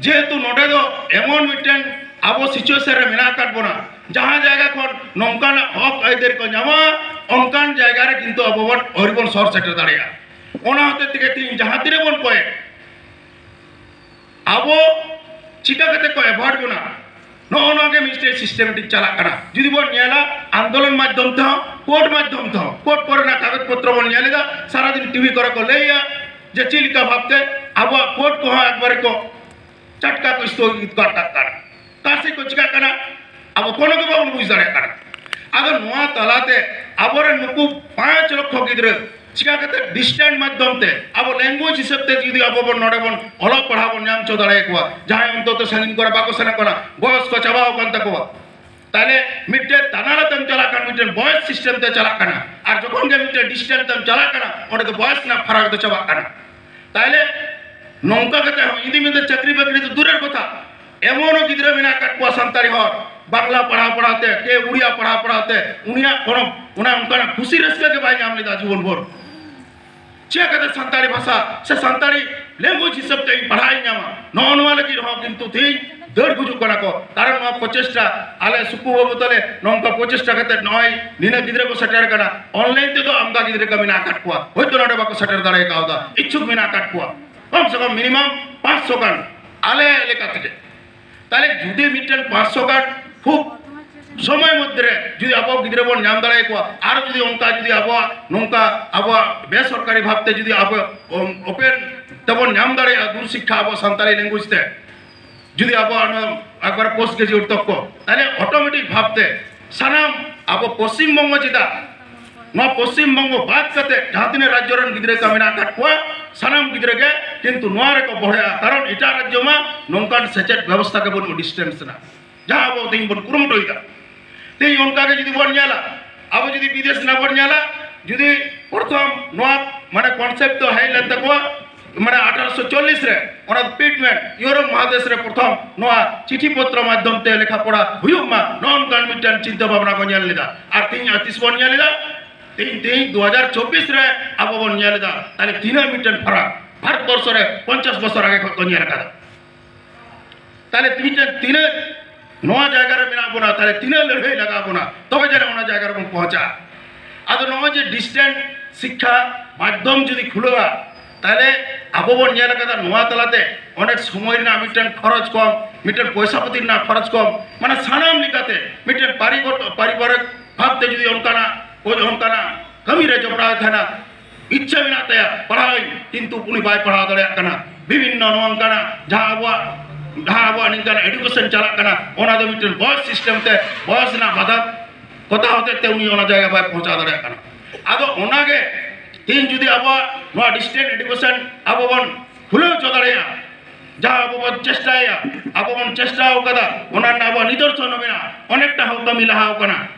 ᱡᱮᱦᱮᱛᱩ ᱱᱚᱰᱮ ᱫᱚ ᱮᱢᱚᱱ ᱢᱤᱫᱴᱮᱱ ᱟᱵᱚ ᱥᱤᱪᱩᱭᱮᱥᱚᱱ ᱨᱮ ᱢᱮᱱᱟᱜ ᱟᱠᱟᱫ ᱵᱚᱱᱟ ᱡᱟᱦᱟᱸ ᱡᱟᱭᱜᱟ ᱠᱷᱚᱱ ᱱᱚᱝᱠᱟᱱᱟᱜ ᱦᱚᱠ ᱟᱹᱭᱫᱟᱹᱨ ᱠᱚ ᱧᱟᱢᱟ ᱚᱱᱠᱟᱱ ᱡᱟᱭᱜᱟ ᱨᱮ ᱠᱤᱱᱛᱩ ᱟᱵᱚ ᱵᱚᱱ ᱟᱹᱣᱨᱤ ᱵᱚᱱ ᱥᱚᱨ ᱥᱮᱴᱮᱨ ᱫᱟᱲᱮᱭᱟᱜᱼᱟ ᱚᱱᱟ ᱦᱚᱛᱮ ᱛᱮᱜᱮ ᱛᱤᱦᱤᱧ ᱡᱟᱦᱟᱸ ᱛᱤᱱᱟᱹᱜ ᱵᱚᱱ ᱠᱚᱭᱮᱜ ᱟᱵᱚ ᱪᱤᱠᱟ ᱠᱟᱛᱮ ᱠᱚ ᱮᱵᱷᱚᱭᱮᱰ ᱵᱚᱱᱟ ᱱᱚᱜᱼᱚ ᱱᱚᱣᱟ ᱜᱮ ᱢᱤᱫᱴᱮᱡ ᱥᱤᱥᱴᱮᱢᱮᱴᱤᱠ ᱪᱟᱞᱟᱜ ᱠᱟᱱᱟ ᱡᱩᱫᱤ ᱵᱚᱱ ᱧᱮᱞᱟ ᱟᱱᱫᱳᱞᱚᱱ ᱢᱟᱫᱽᱫᱷᱚᱢ ᱛᱮᱦᱚᱸ ᱠᱳᱨᱴ ᱢᱟᱫᱽᱫᱷᱚᱢ ᱛᱮᱦᱚᱸ ᱠᱳᱨᱴ ᱠᱚᱨᱮᱱᱟᱜ ᱠᱟᱜᱚᱡᱽ ᱯᱚᱛᱨᱚ ᱵᱚᱱ ᱧᱮᱞ ᱮᱫᱟ ᱥᱟᱨᱟᱫᱤᱱ ᱴᱤᱵᱷᱤ ᱠᱚᱨᱮ ᱠᱚ ᱞᱟᱹᱭᱟ ᱡᱮ ᱪᱮᱫ ᱞᱮᱠᱟ ᱵᱷᱟᱵᱛᱮ ᱟᱵᱚᱣᱟᱜ ᱠᱳᱨᱴ ᱠᱚᱦᱚᱸ ᱮᱠᱵᱟᱨᱮ ᱠᱚ చట్టాకు స్థోగిత్ కొట్టారు కాసే కొచ్చుకాకన అవ కొనకు బాబు ముగిసారక్కడ আগে নয়া তালাতে আবার নুকু পাঁচ লক্ষ গিদ্রে চিকাতে ডিস্টেন্ট মাধ্যমতে আবো ল্যাঙ্গুয়েজ হিসেবতে যদি আবো নড়েবন অলক পড়াবো নাম চো দাঁড়ায় কোয়া। যাহাই অন্তত সেদিন করা বাকো সেনা করা বয়স্ক চাবাও কান তাকোয়া তাহলে মিটে তানারা তেম চালাক মিটে বয়স সিস্টেম তে চালাক আর যখন গে মিটে ডিস্টেন্ট তেম চালাক ওটা তো বয়স না, ফারাক তো চাবাক তাহলে ᱱᱚᱝᱠᱟ ᱠᱟᱛᱮ ᱦᱚᱸ ᱤᱫᱤ ᱢᱤᱫ ᱪᱟᱹᱠᱨᱤ ᱵᱟᱹᱠᱨᱤ ᱫᱚ ᱫᱩᱨᱮᱨ ᱠᱚᱛᱷᱟ ᱮᱢᱚᱱ ᱜᱤᱫᱽᱨᱟᱹ ᱢᱮᱱᱟᱜ ᱟᱠᱟᱫ ᱠᱚᱣᱟ ᱥᱟᱱᱛᱟᱲᱤ ᱦᱚᱲ ᱵᱟᱝᱞᱟ ᱯᱟᱲᱦᱟᱣ ᱯᱟᱲᱦᱟᱣᱛᱮ ᱠᱮ ᱩᱲᱤᱭᱟ ᱯᱟᱲᱦᱟᱣ ᱯᱟᱲᱦᱟᱣᱛᱮ ᱩᱱᱤᱭᱟᱜ ᱯᱚᱨᱚᱵ ᱚᱱᱟ ᱚᱱᱠᱟᱱᱟᱜ ᱠᱷᱩᱥᱤ ᱨᱟᱹᱥᱠᱟᱹ ᱜᱮ ᱵᱟᱭ ᱧᱟᱢ ᱞᱮᱫᱟ ᱡᱤᱵᱚᱱ ᱵᱷᱳᱨ ᱪᱮᱫ ᱠᱟᱛᱮ ᱥᱟᱱᱛᱟᱲᱤ ᱵᱷᱟᱥᱟ ᱥᱮ ᱥᱟᱱᱛᱟᱲᱤ ᱞᱮᱝᱜᱩᱭᱮᱡ ᱦᱤᱥᱟᱹᱵ ᱛᱮ ᱤᱧ ᱯᱟᱲᱦᱟᱣ ᱤᱧ ᱧᱟᱢᱟ ᱱᱚᱜᱼᱚ ᱱᱚᱣᱟ ᱞᱟᱹᱜᱤᱫ ᱦᱚᱸ ᱠᱤᱱᱛᱩ ᱛᱤᱦᱤᱧ ᱫᱟᱹᱲ ᱜᱩᱡᱩᱜ ᱠᱟᱱᱟ ᱠᱚ ᱛᱟᱨ ᱱᱚᱣᱟ ᱯᱨᱚᱪᱮᱥᱴᱟ ᱟᱞᱮ ᱥᱩᱠᱩ ᱵᱟᱹᱵᱩ ᱛᱟᱞᱮ ᱱᱚᱝᱠᱟ ᱯᱨᱚᱪᱮᱥᱴᱟ ᱠᱟᱛᱮ ᱱᱚᱜᱼᱚᱭ ᱱᱤᱱᱟᱹᱜ ᱜᱤᱫᱽᱨᱟᱹ ᱠᱚ ᱥᱮᱴᱮᱨ ᱠᱟᱱᱟ ᱚᱱᱞᱟᱭᱤᱱ ᱛᱮᱫᱚ ᱟᱢᱫᱟ ᱜᱤᱫᱽᱨᱟᱹ ᱠᱚ ᱢᱮᱱᱟᱜ ᱟᱠᱟᱫ ᱠᱚᱣᱟ ᱦᱳᱭᱛᱳ ᱱᱚᱰᱮ ᱵᱟᱠᱚ ᱥᱮᱴᱮᱨ ᱫᱟᱲᱮ ᱠᱟᱣᱫᱟ ᱤᱪᱪᱷᱩᱠ ᱢᱮᱱᱟᱜ ᱟᱠᱟᱫ ᱠᱚᱣᱟ কম সে কম মিনিমাম পাঁচশো গান আলে এলাকা থেকে। তাহলে যদি মিটেন পাঁচশো গান খুব সময় মধ্যে যদি আবো গিদ্রে বন নাম দাঁড়ায় কোয়া আর যদি অঙ্কা, যদি আবো নৌকা আবো বেসরকারি ভাবতে যদি ওপেন তেমন নাম দাঁড়ায় দূর শিক্ষা আবো সান্তালি ল্যাঙ্গুয়েজ তে যদি আবো একবার পোস্ট গ্রাজুয়েট তক তাহলে অটোমেটিক ভাবতে সানাম আবো পশ্চিমবঙ্গ যেটা ᱱᱚᱣᱟ ᱯᱚᱥᱪᱤᱢ ᱵᱚᱝᱜᱚ ᱵᱟᱫ ᱠᱟᱛᱮ ᱡᱟᱦᱟᱸ ᱛᱤᱱᱟᱹᱜ ᱨᱟᱡᱽᱡᱚ ᱨᱮᱱ ᱜᱤᱫᱽᱨᱟᱹ ᱠᱚ ᱢᱮᱱᱟᱜ ᱟᱠᱟᱫ ᱠᱚᱣᱟ ᱥᱟᱱᱟᱢ ᱜᱤᱫᱽᱨᱟᱹ ᱜᱮ ᱠᱤᱱᱛᱩ ᱱᱚᱣᱟ ᱨᱮᱠᱚ ᱵᱚᱲᱦᱮᱜᱼᱟ ᱠᱟᱨᱚᱱ ᱮᱴᱟᱜ ᱨᱟᱡᱽᱡᱚ ᱢᱟ ᱱᱚᱝᱠᱟᱱ ᱥᱮᱪᱮᱫ ᱵᱮᱵᱚᱥᱛᱷᱟ ᱜᱮᱵᱚᱱ ᱰᱤᱥᱴᱮᱱᱥ ᱮᱱᱟ ᱡᱟᱦᱟᱸ ᱟᱵᱚ ᱛᱮᱦᱮᱧ ᱵᱚᱱ ᱠᱩᱨᱩᱢᱩᱴᱩᱭᱮᱫᱟ ᱛᱮᱦᱮᱧ ᱚᱱᱠᱟᱜᱮ ᱡᱩᱫᱤ ᱵᱚᱱ ᱧᱮᱞᱟ ᱟᱵᱚ ᱡᱩᱫᱤ ᱵᱤᱫᱮᱥ ᱨᱮᱱᱟᱜ ᱵᱚᱱ ᱧᱮᱞᱟ ᱡᱩᱫᱤ ᱯᱨᱚᱛᱷᱚᱢ ᱱᱚᱣᱟ ᱢᱟᱱᱮ ᱠᱚᱱᱥᱮᱯᱴ ᱫᱚ ᱦᱮᱡ ᱞᱮᱱ ᱛᱟᱠᱚᱣᱟ মানে আঠারোশো চল্লিশে ওরা পিটমেন্ট ইউরোপ মহাদেশে প্রথম নয়া চিঠিপত্র মাধ্যমতে লেখাপড়া হুয়ুগ মা নন কান মিটান চিন্তা ভাবনা কো ᱵᱚᱱ লিদা আর তিন আতিস বন নিয়ে লিদা তিন তিন দু হাজার চব্বিশ রে আবো বন ñel লিদা তাহলে তিন মিটেন ফারাক ভারতবর্ষ রে পঞ্চাশ বছর আগে को ñel কাদা তাহলে তিনটেন তিনে নোয়া জায়গা রে মেনা বোনা তাহলে তিনে লড়াই লাগাবো না তবে যেন ওনা জায়গা রে বন পৌঁছা আদো নয় যে ডিস্টেন্ট শিক্ষা মাধ্যম যদি খুলবা তাহলে আবো বন ᱧᱮᱞ ᱠᱟᱫᱟ ᱱᱚᱣᱟ ᱛᱟᱞᱟᱛᱮ অনেক সময় ᱨᱮᱱᱟᱜ ᱢᱤᱫᱴᱮᱱ খরচ কম মিটেন পয়সা পাতি ᱨᱮᱱᱟᱜ খরচ কম মানে সানাম লেকাতে মিটেন পারিগত পারিবারিক ভাবতে যদি অনকানা ᱠᱷᱚᱡ ᱦᱚᱸ ᱠᱟᱱᱟ ᱠᱟᱹᱢᱤ ᱨᱮ ᱡᱚᱯᱲᱟᱣ ᱛᱟᱦᱮᱱᱟ ᱤᱪᱪᱷᱟᱹ ᱢᱮᱱᱟᱜ ᱛᱟᱭᱟ ᱯᱟᱲᱦᱟᱣ ᱠᱤᱱᱛᱩ ᱩᱱᱤ ᱵᱟᱭ ᱯᱟᱲᱦᱟᱣ ᱫᱟᱲᱮᱭᱟᱜ ᱠᱟᱱᱟ ᱵᱤᱵᱷᱤᱱᱱᱚ ᱱᱚᱝᱠᱟᱱᱟᱜ ᱡᱟᱦᱟᱸ ᱟᱵᱚᱣᱟᱜ ᱡᱟᱦᱟᱸ ᱟᱵᱚᱣᱟᱜ ᱱᱤᱝᱠᱟᱱ ᱮᱰᱩᱠᱮᱥᱚᱱ ᱪᱟᱞᱟᱜ ᱠᱟᱱᱟ ᱚᱱᱟ ᱫᱚ ᱢᱤᱫᱴᱮᱱ ᱵᱚᱭᱚᱥ ᱥᱤᱥᱴᱮᱢ ᱛᱮ ᱵᱚᱭᱚᱥ ᱨᱮᱱᱟᱜ ᱵᱟᱫᱷᱟ ᱠᱚᱛᱟ ᱦᱚᱛᱮᱡ ᱛᱮ ᱩᱱᱤ ᱚᱱᱟ ᱡᱟᱭᱜᱟ ᱵᱟᱭ ᱯᱚᱦᱪᱟᱣ ᱫᱟᱲᱮᱭᱟᱜ ᱠᱟᱱᱟ ᱟᱫᱚ ᱚᱱᱟᱜᱮ ᱛᱤᱦᱤᱧ ᱡᱩᱫᱤ ᱟᱵᱚᱣᱟᱜ ᱱᱚᱣᱟ ᱰᱤᱥᱴᱮᱱᱥ ᱮᱰᱩᱠᱮᱥᱚᱱ ᱟᱵᱚ ᱵᱚᱱ ᱠᱷᱩᱞᱟᱹᱣ ᱦᱚᱪᱚ ᱫᱟᱲᱮᱭᱟᱜᱼᱟ ᱡᱟᱦᱟᱸ ᱟᱵᱚ ᱵᱚᱱ ᱪᱮᱥᱴᱟᱭᱟ ᱟᱵᱚ ᱵᱚᱱ ᱪᱮᱥᱴᱟᱣ ᱠᱟᱫᱟ ᱚᱱᱟ ᱨᱮᱱᱟᱜ ᱟᱵᱚᱣᱟᱜ ᱱᱤᱫᱚᱨᱥᱚᱱ ᱦᱚᱸ ᱢᱮᱱᱟᱜᱼᱟ ᱚᱱᱮᱠᱴᱟ ᱦᱚᱸ ᱠᱟᱹᱢᱤ ᱞᱟᱦᱟᱣ ᱠᱟᱱᱟ